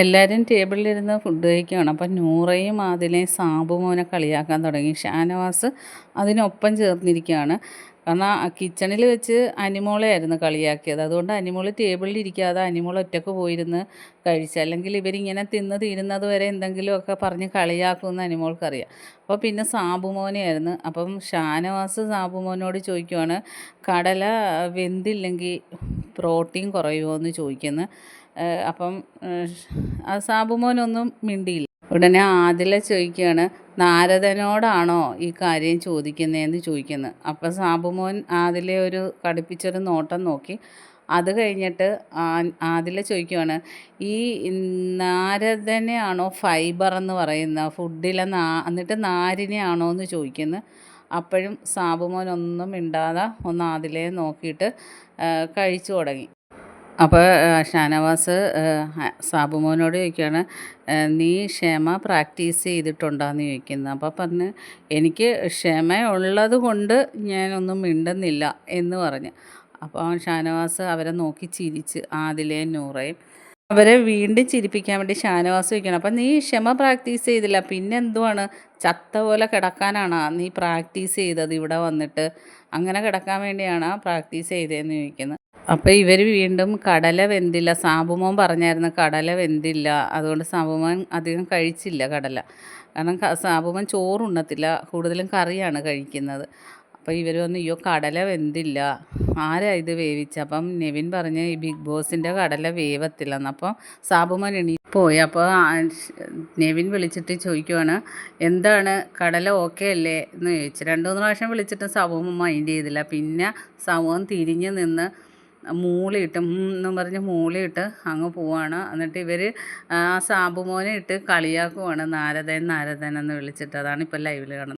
എല്ലാവരും ടേബിളിലിരുന്ന് ഫുഡ് കഴിക്കുകയാണ്. അപ്പം നൂറയും സാമ്പു സാബുമോനെ കളിയാക്കാൻ തുടങ്ങി. ഷാനവാസ് അതിനൊപ്പം ചേർന്നിരിക്കുകയാണ്. കാരണം കിച്ചണിൽ വെച്ച് അനിമോളെ ആയിരുന്നു കളിയാക്കിയത്. അതുകൊണ്ട് അനിമോൾ ടേബിളിൽ ഇരിക്കാതെ അനിമോൾ ഒറ്റയ്ക്ക് പോയിരുന്ന് കഴിച്ചു അല്ലെങ്കിൽ ഇവരിങ്ങനെ തിന്ന് തീരുന്നത് വരെ എന്തെങ്കിലുമൊക്കെ പറഞ്ഞ് കളിയാക്കുമെന്ന് അനിമോൾക്കറിയാം. അപ്പോൾ പിന്നെ സാബുമോനെയായിരുന്നു അപ്പം ഷാനവാസ് സാബുമോനോട് ചോദിക്കുവാണ് കടല വെന്തില്ലെങ്കിൽ പ്രോട്ടീൻ കുറയുമോ എന്ന് ചോദിക്കുന്നു അപ്പം സാബുമോനൊന്നും മിണ്ടിയില്ല. ഉടനെ ആദില ചോദിക്കുകയാണ് നാരദനോടാണോ ഈ കാര്യം ചോദിക്കുന്നതെന്ന് ചോദിക്കുന്നത് അപ്പം സാബുമോൻ ആദിലെ ഒരു കടുപ്പിച്ചൊരു നോട്ടം നോക്കി അത് കഴിഞ്ഞിട്ട് ആദില ചോദിക്കുവാണ് ഈ നാരദനെയാണോ ഫൈബർ എന്ന് പറയുന്ന ഫുഡിലെ നാ എന്നിട്ട് നാരിനെയാണോ എന്ന് ചോദിക്കുന്നു. അപ്പോഴും സാബുമോൻ ഒന്നും മിണ്ടാതെ ഒന്ന് ആദിലയെ നോക്കിയിട്ട് കഴിച്ചു തുടങ്ങി. അപ്പോൾ ഷാനവാസ് സാബുമോനോട് ചോദിക്കുകയാണ് നീ ക്ഷമ പ്രാക്ടീസ് ചെയ്തിട്ടുണ്ടോയെന്ന് ചോദിക്കുന്നത് അപ്പോൾ പറഞ്ഞ് എനിക്ക് ക്ഷമ ഉള്ളത് കൊണ്ട് ഞാനൊന്നും മിണ്ടുന്നില്ല എന്ന് പറഞ്ഞ്. അപ്പോൾ ഷാനവാസ് അവരെ നോക്കി ചിരിച്ച് ആദിലേ നൂറയും അവരെ വീണ്ടും ചിരിപ്പിക്കാൻ വേണ്ടി ഷാനവാസ് വയ്ക്കണം. അപ്പം നീ ക്ഷമ പ്രാക്ടീസ് ചെയ്തില്ല പിന്നെ എന്തുവാണ് ചത്ത പോലെ കിടക്കാനാണോ നീ പ്രാക്ടീസ് ചെയ്തത് ഇവിടെ വന്നിട്ട്? അങ്ങനെ കിടക്കാൻ വേണ്ടിയാണ് പ്രാക്ടീസ് ചെയ്തതെന്ന് ചോദിക്കുന്നത്. അപ്പോൾ ഇവർ വീണ്ടും കടല വെന്തില്ല. സാബുമോൻ പറഞ്ഞായിരുന്നു കടല വെന്തില്ല. അതുകൊണ്ട് സാബുമോൻ അധികം കഴിച്ചില്ല കടല. കാരണം സാബുമോൻ ചോറുണ്ണത്തില്ല കൂടുതലും കറിയാണ് കഴിക്കുന്നത്. അപ്പോൾ ഇവർ വന്ന് അയ്യോ കടല വെന്തില്ല. ആരാ ഇത് വേവിച്ച? അപ്പം നെവിൻ പറഞ്ഞ് ഈ ബിഗ് ബോസിന്റെ കടല വേവത്തില്ലെന്ന്. അപ്പോൾ സാബുമോൻ എണീ പോയി. അപ്പോൾ നെവിൻ വിളിച്ചിട്ട് ചോദിക്കുവാണ് എന്താണ്? കടല ഓക്കെ അല്ലേ? എന്ന് ചോദിച്ചു. രണ്ടു മൂന്ന് പ്രാവശ്യം വിളിച്ചിട്ട് സാബുമോൻ മൈൻഡ് ചെയ്തില്ല. പിന്നെ സാബുമോൻ തിരിഞ്ഞ് നിന്ന് മൂളിയിട്ട് എന്നും പറഞ്ഞ് മൂളിയിട്ട് അങ്ങ് പോവാണ്. എന്നിട്ട് ഇവർ ആ സാബുമോനെ ഇട്ട് കളിയാക്കുവാണ്. നാരദൻ നാരദൻ എന്ന് വിളിച്ചിട്ട്. അതാണ് ഇപ്പോൾ ലൈവിൽ കാണുന്നത്.